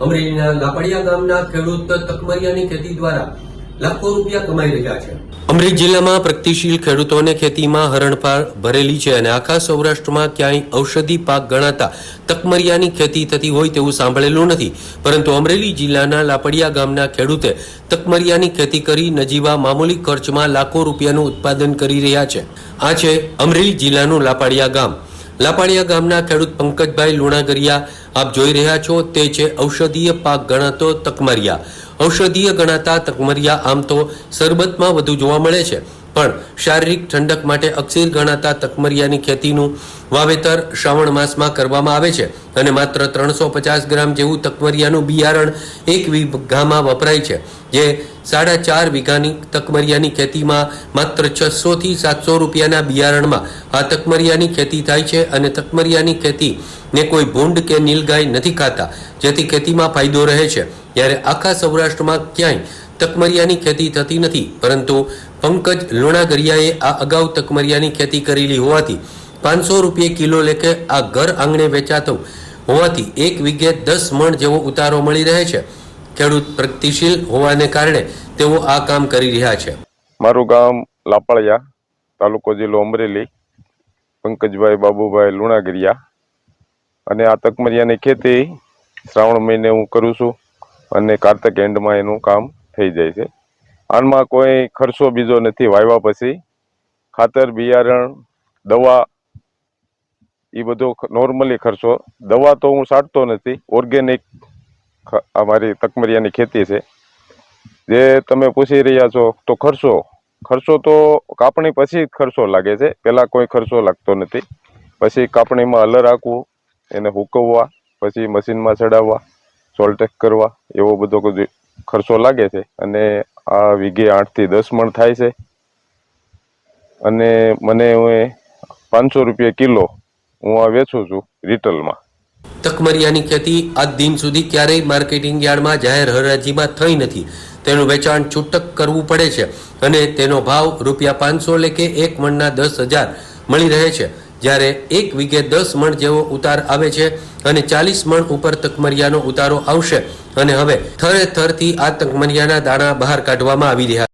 અમરેલીના લાપડિયા ગામના ખેડૂત તકમરિયાની ખેતી દ્વારા લાખો રૂપિયા કમાઈ રહ્યા છે. અમરેલી જિલ્લામાં પ્રગતિશીલ ખેડૂતોને ખેતીમાં હરણફાળ ભરેલી છે અને આખા સૌરાષ્ટ્રમાં ક્યાંય ઔષધિ પાક ગણાતા તકમરિયાની ખેતી થતી હોય તેવું સાંભળેલું નથી. પરંતુ અમરેલી જિલ્લાના લાપડિયા ગામના ખેડૂતે તકમરિયાની ખેતી કરી નજીવા મામૂલી ખર્ચમાં લાખો રૂપિયાનું ઉત્પાદન કરી રહ્યા છે. આ છે અમરેલી જિલ્લાનું લાપડિયા ગામ. લાપાડિયા ગામના ખેડૂત પંકજભાઈ લુણાગરિયા, આપ જોઈ રહ્યા છો તે છે ઔષધીય પાક ગણાતો તકમરિયા. ઔષધીય ગણાતા તકમરિયા આમ તો સરબતમાં વધુ જોવા મળે છે. પણ શારીરિક ઠંડક માટે અક્ષીર ગણાતા તકમરિયાની ખેતીનું વાવેતર શ્રાવણ માસમાં કરવામાં આવે છે અને માત્ર ત્રણસો પચાસ ગ્રામ જેવું તકમરિયાનું બિયારણ એક વીઘામાં વપરાય છે, જે સાડા ચાર વીઘાની તકમરિયાની ખેતીમાં માત્ર છસોથી સાતસો રૂપિયાના બિયારણમાં આ તકમરિયાની ખેતી થાય છે અને તકમરિયાની ખેતી ને કોઈ ભૂંડ કે નીલગાય નથી ખાતા, જેથી ખેતીમાં ફાયદો રહે છે. જ્યારે આખા સૌરાષ્ટ્રમાં ક્યાંય તકમરિયાની ખેતી થતી નથી, પરંતુ પંકજ લુણાગરિયાએ આ અગાઉ તકમરિયાની ખેતી કરેલી હોવાથી પાંચસો રૂપિયે કિલો લેખે આ ઘર આંગણે વેચાતો હોવાથી એક વીઘે દસ મણ જેવો ઉતારો મળી રહે છે. ખેડૂત પ્રગતિશીલ હોવાને કારણે તેઓ આ કામ કરી રહ્યા છે. મારું ગામ લાપાળિયા તાલુકો જિલ્લો અમરેલી, પંકજભાઈ બાબુભાઈ લુણાગરિયા અને આ તકમરિયાની ખેતી શ્રાવણ મહિને હું કરું છું અને કાર્તક એન્ડમાં એનું કામ થઈ જાય છે. આમાં કોઈ ખર્ચો બીજો નથી. વાવ્યા પછી ખાતર, બિયારણ, દવા એ બધો નોર્મલી ખર્ચો. દવા તો હું સાટતો નથી. ઓર્ગેનિક અમારી તકમરિયાની ખેતી છે. જે તમે પૂછી રહ્યા છો તો ખર્ચો. ખર્ચો તો કાપણી પછી જ ખર્ચો લાગે છે. પહેલાં કોઈ ખર્ચો લાગતો નથી. પછી કાપણીમાં અલર રાખવું એને હુકવવા, પછી મશીનમાં ચડાવવા સોલ્ટેક કરવા, એવો બધો ખર્ચો લાગે છે અને આ વીઘે આઠથી દસ મણ થાય છે. અને મને હું પાંચસો રૂપિયા કિલો હું આ વેચું છું રિટેલમાં. તકમરિયાની ખેતી આજ દિન સુધી ક્યારેય માર્કેટિંગ યાર્ડમાં જાહેર હરાજીમાં થઈ નથી. તેનું વેચાણ છૂટક કરવું પડે છે અને તેનો ભાવ રૂપિયા પાંચસો લેખે એક મણના દસ હજાર મળી રહે છે. જ્યારે એક વીઘે દસ મણ જેવો ઉતાર આવે છે અને ચાલીસ મણ ઉપર તકમરિયાનો ઉતારો આવશે અને હવે થરે થરથી આ તકમરિયાના દાણા બહાર કાઢવામાં આવી રહ્યા